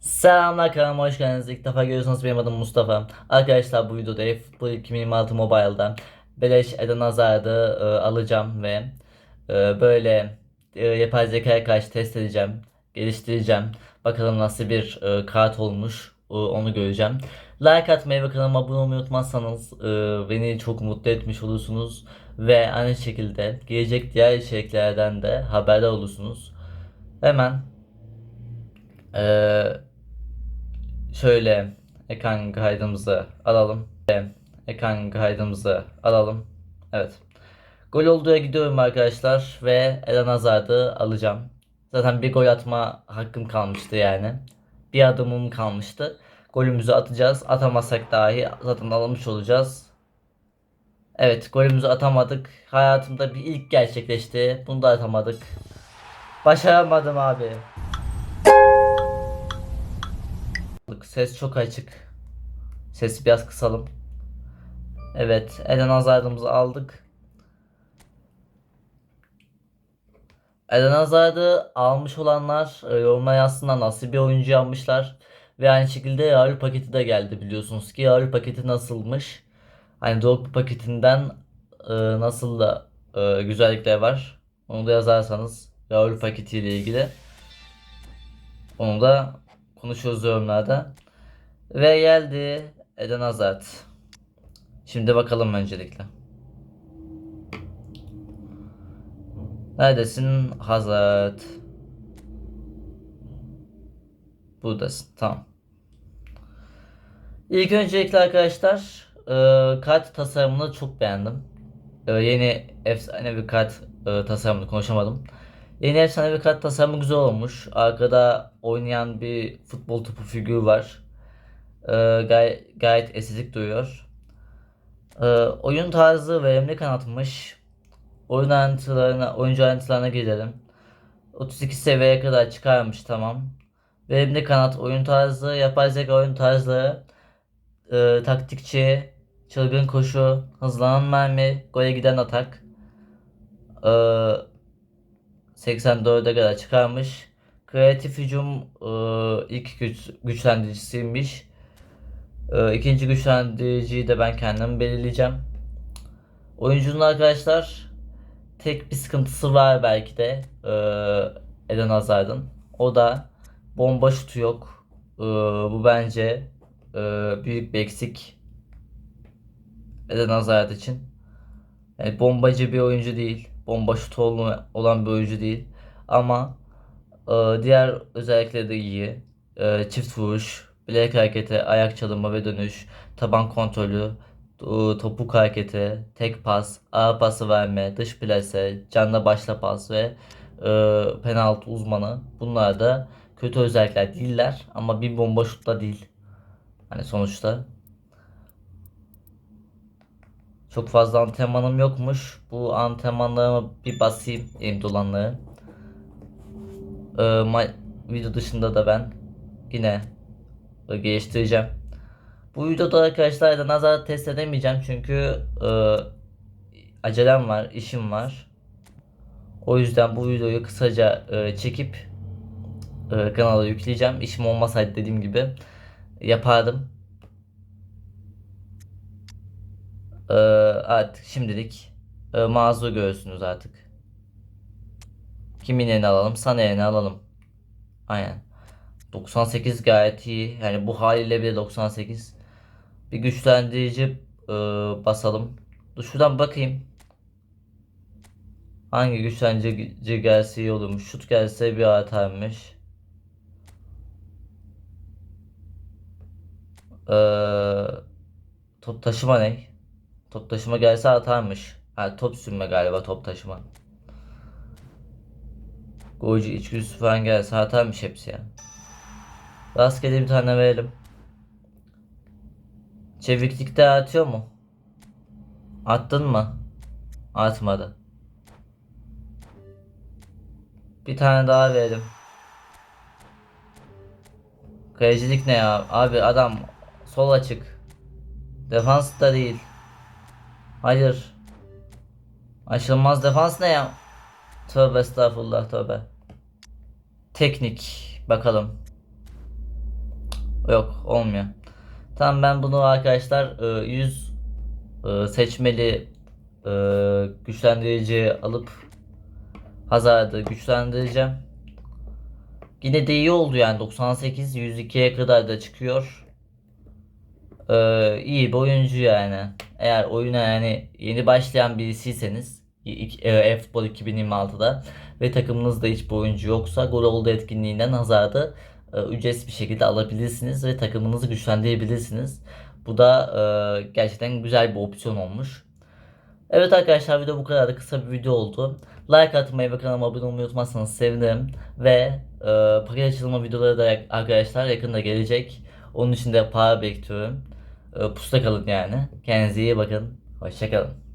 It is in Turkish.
Selamlar kanalıma hoş geldiniz. İlk defa görüyorsanız benim adım Mustafa. Arkadaşlar bu videoda Futbol 2026 Mobile'dan Beleş Eden Hazard'ı e, alacağım ve e, böyle e, yapay zekaya karşı test edeceğim, geliştireceğim. Bakalım nasıl bir e, kart olmuş e, onu göreceğim. Like atmayı ve kanalıma abone olmayı unutmazsanız e, beni çok mutlu etmiş olursunuz. Ve aynı şekilde gelecek diğer içeriklerden de haberdar olursunuz. Hemen ee, şöyle ekran kaydımızı alalım. Ve Ekran kaydımızı alalım. Evet. Gol olduğuya gidiyorum arkadaşlar ve Eden Hazard'ı alacağım. Zaten bir gol atma hakkım kalmıştı yani. Bir adımım kalmıştı. Golümüzü atacağız. Atamazsak dahi zaten almış olacağız. Evet golümüzü atamadık. Hayatımda bir ilk gerçekleşti. Bunu da atamadık. Başaramadım abi. Ses çok açık. Sesi biraz kısalım. Evet, Eden Hazard'ımızı aldık. Eden Hazard'ı almış olanlar e, yorumlara yazsınlar nasıl bir oyuncu almışlar. Ve aynı şekilde yarı paketi de geldi biliyorsunuz ki yarı paketi nasılmış. Hani Drogba paketinden e, nasıl da e, güzellikler var. Onu da yazarsanız yarı paketiyle ilgili. Onu da konuşuyoruz yorumlarda. Ve geldi Eden Hazard. Şimdi bakalım öncelikle. Neredesin Hazard? Buradasın. Tamam. İlk öncelikle arkadaşlar e, kart tasarımını çok beğendim. E, yeni efsanevi kart e, tasarımını konuşamadım. Yeni efsanevi kart tasarımı güzel olmuş. Arkada oynayan bir futbol topu figürü var. E, gay- gayet estetik duruyor. E, oyun tarzı verimli kanatmış. Oyun ayrıntılarına, oyuncu ayrıntılarına girelim. 32 seviyeye kadar çıkarmış tamam. Verimli kanat, oyun tarzı, yapay zeka oyun tarzları, e, taktikçi, çılgın koşu, hızlanan mermi, gole giden atak. E, 84'e kadar çıkarmış. Kreatif hücum e, ilk güç, güçlendiricisiymiş. E, ikinci güçlendiriciyi de ben kendim belirleyeceğim. Oyuncunun arkadaşlar tek bir sıkıntısı var belki de e, Eden Hazard'ın. O da bomba şutu yok. E, bu bence büyük bir eksik Eden Hazard için. Yani bombacı bir oyuncu değil. Bomba şutu olan bir oyuncu değil. Ama e, diğer özellikleri de iyi. E, çift vuruş, bilek hareketi, ayak çalımı ve dönüş, taban kontrolü, e, topuk hareketi, tek pas, ara pası verme, dış plase, canla başla pas ve e, penaltı uzmanı. Bunlar da kötü özellikler değiller ama bir bomba şutla değil. Hani sonuçta. Çok fazla antrenmanım yokmuş. Bu antrenmanlarıma bir basayım elimde olanları. Ee, video dışında da ben yine geliştireceğim. Bu videoda arkadaşlar da nazar test edemeyeceğim çünkü e, acelem var, işim var. O yüzden bu videoyu kısaca e, çekip e, kanala yükleyeceğim. İşim olmasaydı dediğim gibi yapardım. Ee, artık şimdilik e, mazur görsünüz artık. Kimin yerini alalım? Sana yerini alalım. Aynen. 98 gayet iyi. Yani bu haliyle bile 98. Bir güçlendirici e, basalım. Dur şuradan bakayım. Hangi güçlendirici gelse iyi olurmuş. Şut gelse bir artarmış. Ee, top taşıma ne? Top taşıma gelse atarmış. Ha top sürme galiba top taşıma. Golcü içgüdüsü falan gelse atarmış hepsi ya. Rastgele bir tane verelim. Çeviklikte atıyor mu? Attın mı? Atmadı. Bir tane daha verelim. Kalecilik ne ya? Abi adam sol açık. Defans da değil. Hayır. Aşılmaz defans ne ya? Tövbe estağfurullah tövbe. Teknik bakalım. Yok olmuyor. Tamam ben bunu arkadaşlar e, 100 e, seçmeli e, güçlendirici alıp Hazard'ı güçlendireceğim. Yine de iyi oldu yani 98 102'ye kadar da çıkıyor. Ee, iyi bir oyuncu yani. Eğer oyuna yani yeni başlayan birisiyseniz e, F-Ball 2026'da ve takımınızda hiçbir oyuncu yoksa gol oldu etkinliğinden Hazard'ı e, ücretsiz bir şekilde alabilirsiniz ve takımınızı güçlendirebilirsiniz. Bu da e, gerçekten güzel bir opsiyon olmuş. Evet arkadaşlar video bu kadar da kısa bir video oldu. Like atmayı ve kanalıma abone olmayı unutmazsanız sevinirim. Ve e, paket açılma videoları da arkadaşlar yakında gelecek. Onun için de para bekliyorum. E, pusta kalın yani. Kendinize iyi bakın. Hoşçakalın.